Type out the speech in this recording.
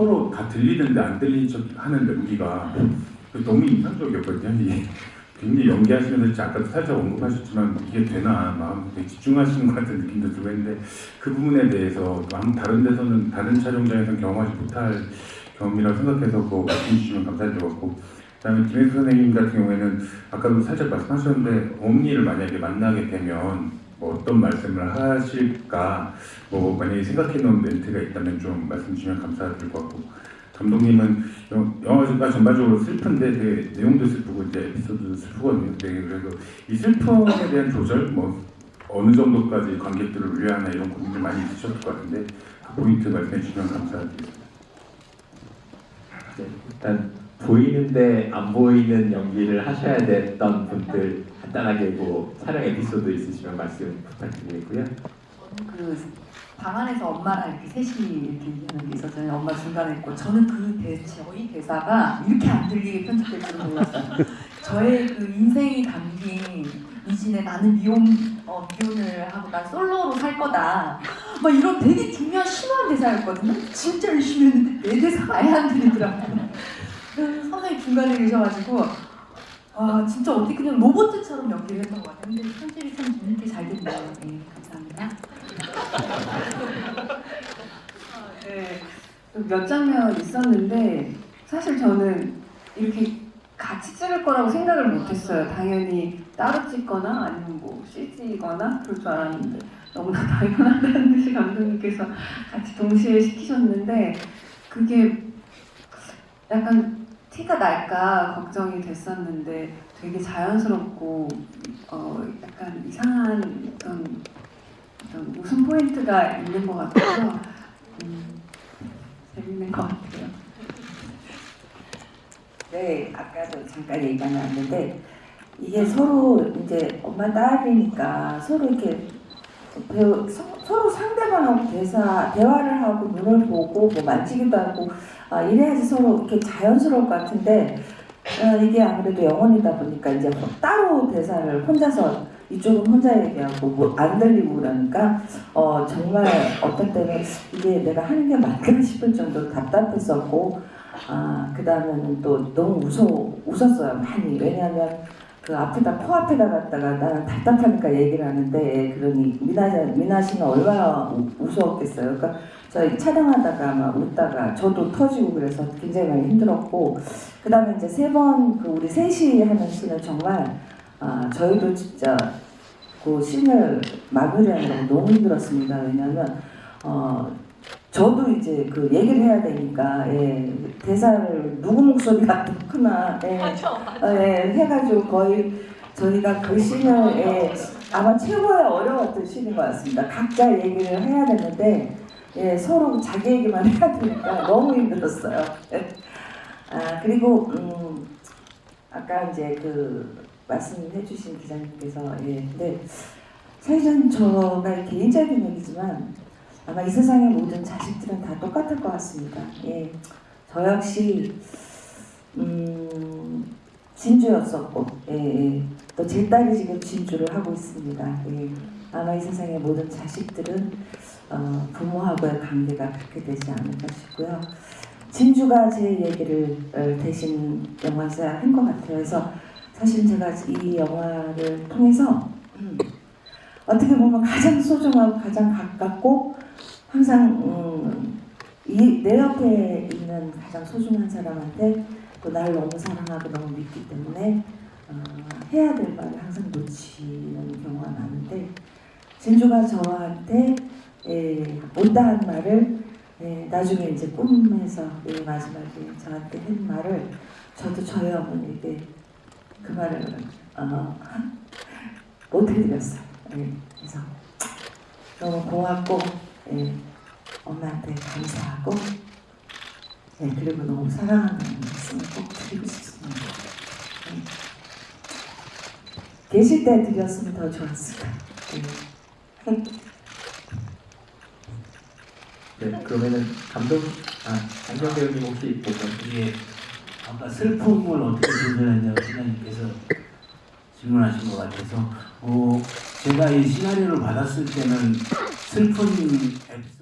서로 다 들리는데 안 들리는 척 하는 연기가 너무 인상적이었거든요. 굉장히 연기하시면서 아까도 살짝 언급하셨지만 이게 되나 마음 되게 집중하시는 것 같은 느낌도 들고 했는데 그 부분에 대해서 아무 다른 데서는 다른 촬영장에서는 경험하지 못할 경험이라고 생각해서 그거 말씀 주시면 감사할 것 같고 그다음에 김혜수 선생님 같은 경우에는 아까도 살짝 말씀하셨는데 어머니를 만약에 만나게 되면 뭐 어떤 말씀을 하실까 뭐 만약에 생각해 놓은 멘트가 있다면 좀 말씀 주시면 감사드릴 것 같고 감독님은 영- 영화가 전반적으로 슬픈데 되게 내용도 슬프고 이제 에피소드도 슬프거든요. 되게 그래서 이 슬픔에 대한 조절 뭐 어느 정도까지 관객들을 위하나 이런 고민을 많이 있으셨을 것 같은데 그 포인트 말씀해 주시면 감사드리겠습니다. 네, 일단 보이는데 안 보이는 연기를 하셔야 됐던 분들 간단하게 뭐 촬영 에피소드 있으시면 말씀 부탁드리고요. 그방 안에서 엄마랑 이렇게 셋이 이렇게 얘기하는 게 있었잖아요. 엄마 중간에 있고 저는 그 대, 저희 대사가 이렇게 안 들리게 편집될 줄은 몰랐어요. 저의 그 인생이 담긴 이진의 나는 미혼 어, 미혼을 하고 난 솔로로 살 거다. 막 이런 되게 중요한 심오한 대사였거든요. 진짜 열심히 했는데 내 대사가 아예 안 들리더라고요. 그래서 선생님 중간에 계셔가지고 아 진짜 어떻게 그냥 로봇처럼 연기를 했던 것 같아요. 근데 편집이 참 재밌게 잘 됐네요. 네, 감사합니다. 네, 몇 장면 있었는데 사실 저는 이렇게 같이 찍을 거라고 생각을 못했어요. 당연히 따로 찍거나 아니면 뭐 CG거나 그럴 줄 알았는데 너무나 당연하다는 듯이 감독님께서 같이 동시에 시키셨는데 그게 약간 티가 날까 걱정이 됐었는데 되게 자연스럽고 어 약간 이상한 어떤 어떤 웃음 포인트가 있는 것 같아서 음, 재밌는 것 같아요. 네, 아까도 잠깐 얘기가 나왔는데 이게 서로 이제 엄마 딸이니까 서로 이렇게 서, 서로 상대방하고 대사 대화를 하고 눈을 보고 뭐 만지기도 하고 아, 이래야지 서로 이렇게 자연스러울 것 같은데 어, 이게 아무래도 영혼이다 보니까 이제 뭐 따로 대사를 혼자서 이쪽은 혼자 얘기하고 뭐 안 들리고 그러니까 어, 정말 어떤 때는 이게 내가 하는 게 맞나 싶을 정도로 답답했었고 아, 그 다음에는 또 너무 웃어, 웃었어요, 많이. 왜냐하면 그 앞에다, 코앞에다 갖다가 나는 답답하니까 얘기를 하는데, 그러니 미나, 미나 씨는 얼마나 우- 우스웠겠어요. 그러니까 저희 촬영하다가 막 웃다가 저도 터지고 그래서 굉장히 많이 힘들었고, 그 다음에 이제 세 번 그 우리 셋이 하는 씬은 정말, 아, 저희도 진짜 그 씬을 마무리하는 거 너무 힘들었습니다. 왜냐하면, 어, 저도 이제 그 얘기를 해야 되니까 예, 대사를 누구 목소리가 더 크나 예, 어, 예, 해가지고 거의 저희가 그 씬을 예, 아마 최고의 어려웠던 씬인 것 같습니다. 각자 얘기를 해야 되는데 예, 서로 자기 얘기만 해야 되니까 너무 힘들었어요. 아 그리고 음, 아까 이제 그 말씀해주신 기자님께서 예, 근데 사실은 저가 개인적인 얘기지만 아마 이 세상의 모든 자식들은 다 똑같을 것 같습니다. 예, 저 역시 음, 진주였었고, 예, 예. 또제 딸이 지금 진주를 하고 있습니다. 예. 아마 이 세상의 모든 자식들은 어, 부모하고의 관계가 그렇게 되지 않을까 싶고요. 진주가 제 얘기를 어, 대신 영화에서 한 것 같아요. 그래서 사실 제가 이 영화를 통해서 음, 어떻게 보면 가장 소중하고 가장 가깝고 항상 음, 이, 내 옆에 있는 가장 소중한 사람한테 또 날 너무 사랑하고 너무 믿기 때문에 어, 해야 될 말을 항상 놓치는 경우가 많은데 진주가 저한테 예, 못다 한 말을 예, 나중에 이제 꿈에서 예, 마지막에 저한테 한 말을 저도 저희 어머니에게 그 말을 어, 못 해드렸어요. 예, 그래서 너무 고맙고 예, 엄마한테 감사하고 예, 그리고 너무 사랑한다는 말씀을 꼭 드리고 싶습니다. 예. 계실 때 드렸으면 더 좋았을 거예요. 네, 그러면은 감독, 아, 안경 배우님 혹시 뭐 이게 아까 슬픔을 어떻게 조절하냐고 시장님께서 질문하신 것 같아서 어, 제가 이 시나리오를 받았을 때는 슬픈 에피소드